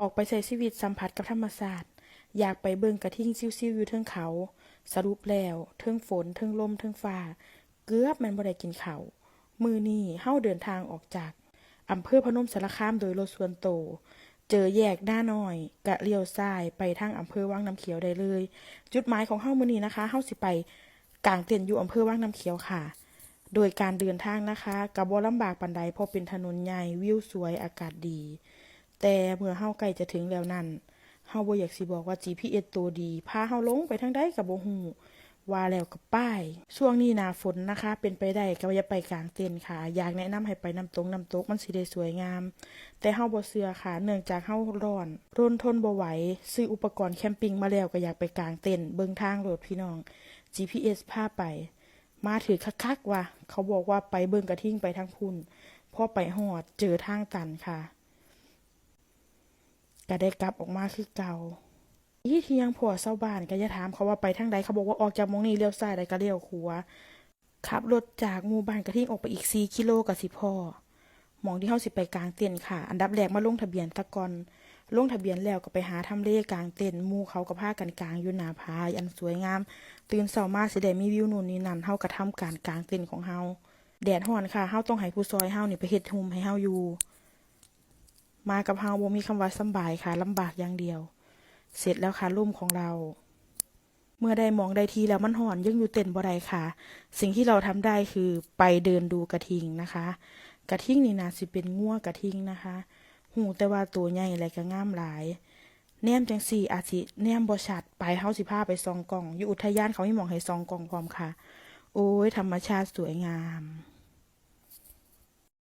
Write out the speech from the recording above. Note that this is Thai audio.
ออกไปใช้ชีวิตสัมผัสกับธรรมศาสตร์อยากไปเบิ่งกระทิ่งซิ่วๆอยู่เทิงเขา สรุปแล้วเทิงฝนเทิงลมเทิงฟ้า เกือบแมันบ่ได้กินเขามือนี้เฮาเดินทางออกจากอำเภอพนมสารคามโดยรถส่วนโตวเจอแยกหน้าน้อย กะเลี้ยวซ้ายไปทางอำเภอวังน้ำเขียวได้เลย จุดหมายของเฮามือนี้นะคะเฮาสิไปกางเต็นท์อยู่อำเภอวังน้ำเขียวค่ะ โดยการเดินทางนะคะกับบ่ลำบากปานใดเพราะเป็นถนนใหญ่วิวสวยอากาศดี แต่เมื่อเฮาใกล้จะถึงแล้วนั่นเฮาบ่อยากสิบอกว่า GPS ตัวดีพาเฮาลงไปทางใดก็บ่ฮู้ว่าแล้วกับป้าย ช่วงนี้หนาฝนนะคะ เป็นไปได้ก็อย่าไปกลางเต็นท์ค่ะ อยากแนะนำให้ไปน้ำตกน้ำตกมันสิได้สวยงาม แต่เฮาบ่เชื่อค่ะ เนื่องจากเฮาร้อนรนทนบ่ไหวซื้ออุปกรณ์แคมปิ้งมาแล้วก็อยากไปกลางเต็นท์เบิ่งทางโหลดพี่น้อง GPS พาไป มาถือคักๆว่าเขาบอกว่าไปเบิ่งกระทิ่งไปทางพุ่นพอไปหอดเจอทางตันค่ะ ก็ได้กลับออกมาคือเก่าอีเทียงผัวเศร้าบ้านก็จะถามเขาว่าไปทางใดเขาบอกว่าออกจากมงนี้เลี้ยวซ้ายได้ก็เลี้ยวขวาขับรถจากหมู่บ้านกระทิ่งออกไปอีก4กิโลก็สิพ่อมองที่เฮาสิไปกลางเต็นท์ค่ะ อันดับแรกมาลงทะเบียนตะกอนลงทะเบียนแล้วก็ไปหาทำเลกลางเต็นท์มู่เขาก็พากันกลางอยู่หนาผาอันสวยงาม ตื่นเช้ามาสิได้มีวิวนู่นนี่นั่นเฮาก็ทำการกลางเต็นท์ของเฮาแดดร้อนค่ะเฮาต้องให้ผู้ซอยเฮานี่ไปเฮ็ดหุมให้เฮาอยู่ มากับเฮาบ่มีคำว่าสบายค่ะลำบากอย่างเดียว เสร็จแล้วค่ะร่มของเรา เมื่อได้มองได้ทีแล้วมันหอนยังอยู่เต็นบ่ได้ค่ะ สิ่งที่เราทำได้คือไปเดินดูกระทิงนะคะ กระทิงนี่นาสิเป็นงัวกระทิงนะคะ หูแต่ว่าตัวใหญ่และก็งามหลายแนมจังสี่อาจิแนมบ่ชัดไปเฮาสิพาไปซองกล่อง อยู่อุทยานเขามีหมองให้ซองกล่องพร้อมค่ะ โอ้ยธรรมชาติสวยงาม